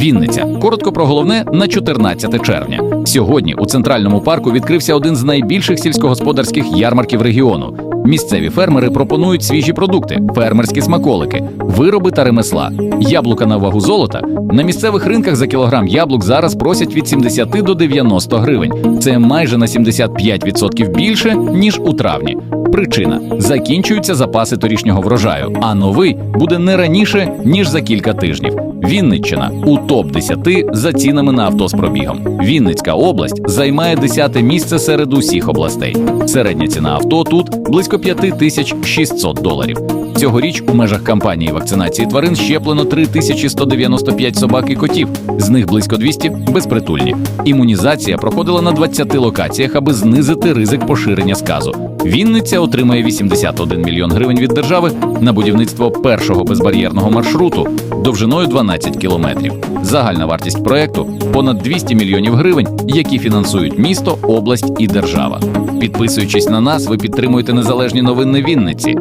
Вінниця. Коротко про головне на 14 червня. Сьогодні у центральному парку відкрився один з найбільших сільськогосподарських ярмарків регіону. Місцеві фермери пропонують свіжі продукти, фермерські смаколики, вироби та ремесла, яблука на вагу золота. На місцевих ринках за кілограм яблук зараз просять від 70 до 90 гривень. Це майже на 75% більше ніж у травні. Причина закінчуються запаси торішнього врожаю, а новий буде не раніше ніж за кілька тижнів. Вінниччина у топ 10 за цінами на авто з пробігом. Вінницька область займає 10 місце серед усіх областей. Середня ціна авто тут близько 5600 доларів. Цьогоріч у межах кампанії вакцинації тварин щеплено 3195 собак і котів, з них близько 200 безпритульні. Імунізація проходила на 20 локаціях, аби знизити ризик поширення сказу. Вінниця отримає 81 мільйон гривень від держави на будівництво першого безбар'єрного маршруту довжиною 12 кілометрів. Загальна вартість проекту понад 200 мільйонів гривень, які фінансують місто, область і держава. Підписуючись на нас, ви підтримуєте незалежні новини Вінниці.